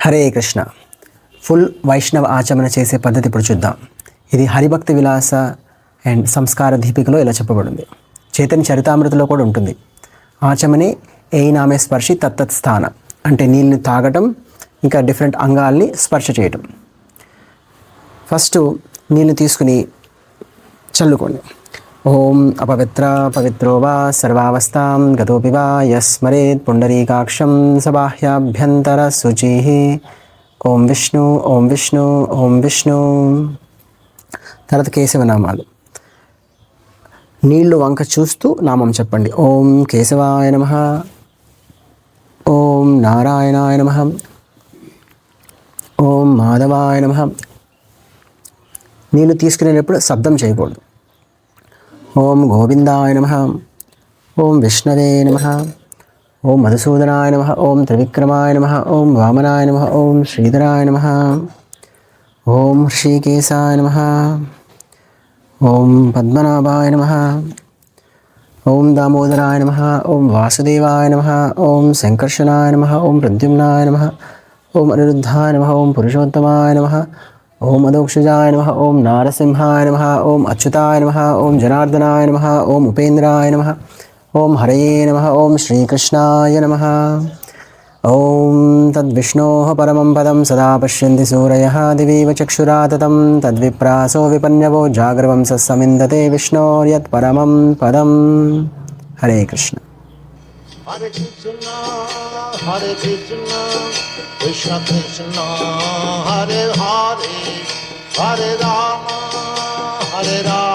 Hare Krishna. Full వైష్ణవ ఆచమన చేసే పద్ధతి ఇప్పుడు చూద్దాం. ఇది హరిభక్తి విలాస అండ్ సంస్కార దీపికలో ఇలా చెప్పబడింది. చైతన్య చరితామృతలో కూడా ఉంటుంది. ఆచమనే ఏ నామే స్పర్శి తత్తత్ స్థాన. అంటే నీళ్ళని తాగటం ఇంకా డిఫరెంట్ అంగాల్ని స్పర్శ చేయటం. ఫస్ట్ నీళ్ళు తీసుకుని చల్లుకోండి. ఓం అపవిత్ర పవిత్రో వా సర్వావస్థాం గతోపి వా యస్మరేత్ పుండరీకాక్షం సబాహ్యాభ్యంతర శుచి. ఓం విష్ణు ఓం విష్ణు ఓం విష్ణు. తర్వాత కేశవనామాలు. నీళ్ళు వంక చూస్తూ నామం చెప్పండి. ఓం కేశవాయ నమ. ఓం నారాయణాయ నమ. ఓం మాధవాయ నమ. నీళ్ళు తీసుకునేటప్పుడు శబ్దం చేయకూడదు. ఓం గోవిందాయ నమ ఓం విష్ణవే నమ ఓం మధుసూదనాయ నమ ఓం త్రివిక్రమాయ నమ ఓం వామనాయ నమ ఓం శ్రీధరాయ నమ ఓం శ్రీకేశాయ నమ ఓం పద్మనాభాయ నమ ఓం దామోదరాయ నమ ఓం వాసుదేవాయ నమ ఓం శంకర్షణాయ నమ ఓం ప్రద్యుమ్నాయ నమ ఓం అనిరుద్ధాయ నమ ఓం పురుషోత్తమాయ నమ ओम अदोक्षजाय नमः, ओम नारसिंहाय नमः, ओम अच्युताय नमः, ओम जनार्दनाय नमः, ओम उपेन्द्राय नमः, ओम हरये नमः, ओम श्रीकृष्णाय नमः। ॐ तद्विष्णोः परमं पदं सदा पश्यन्ति सूरयः, दिवीव चक्षुराततं तद्विप्रासो विपन्यवो जागृवंसः समिन्दते विष्णोर्यत्परमं पदं हरे कृष्ण। हरे कृष्ण हरे कृष्ण कृष्ण कृष्ण, हरे あれだ晴れだ。